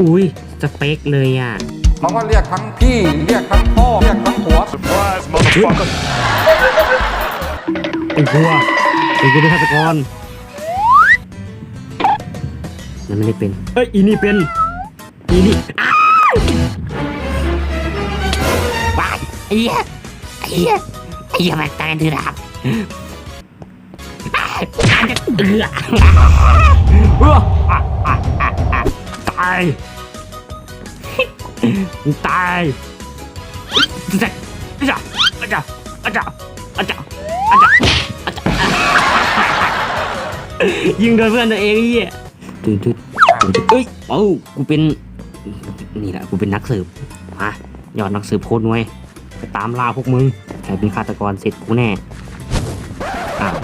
อุ้ยสเปคเลยอะเขาก็เรียกทั้งพี่ เรียกทั้งพ่อ เรียกทั้งผัว Surprise, motherfucker. ไอ้พัวไอ้กูเป็นฆาตกรนั่นไม่ได้เป็น เอ้ยอีนี่เป็น อีนี่อ้าวว้ายไอ้เหี้ยไอ้เหี้ยไอ้เหี้ยมันตายถือดาบอ้าวอาจจะเอือายมึงตายอาจารย์อาจารย์อาจารย์อาจารอาจารอาจารายิงโดนเพื่อนตัวเองนี่ตื่นตื่นเอ้ยเอ้ากูเป็นนี่แหละกูเป็นนักสืบมายอดนักสืบโคตรนวยไปตามล่าพวกมึงใครเป็นฆาตกรเสร็จกูแน่อ้าว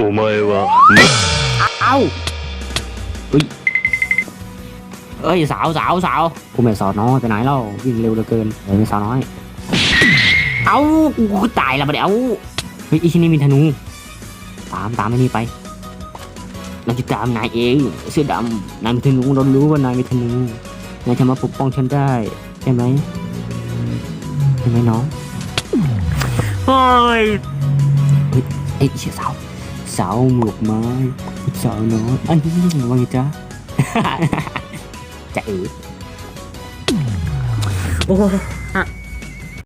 お前は、 เอ้าเฮ้ยเอ้ยสาวสาวสาวกูไม่สาวน้อยไปไหนเล่าวิ่งเร็วเหลือเกินเฮ้ยไม่สาวน้อย เอ้ากูกูตายแล้วมาเดี๋ยวเฮ้ยอีที่นี่มีธนู ตามตามไอ้นี่ไปเราจะตามนายเองเสื้อดำนายมีธนูเรารู้ว่านายมีธนูนายจะมาปกป้องฉันได้ ใช่ไหมใช่ไหมน้องเฮ้ยเฮ้ยเอ้ยเชี่ยสาว สาวหมวกไม้สาวน้อยอันนี้ว่าไงจ๊ะจะเอ๋โอ้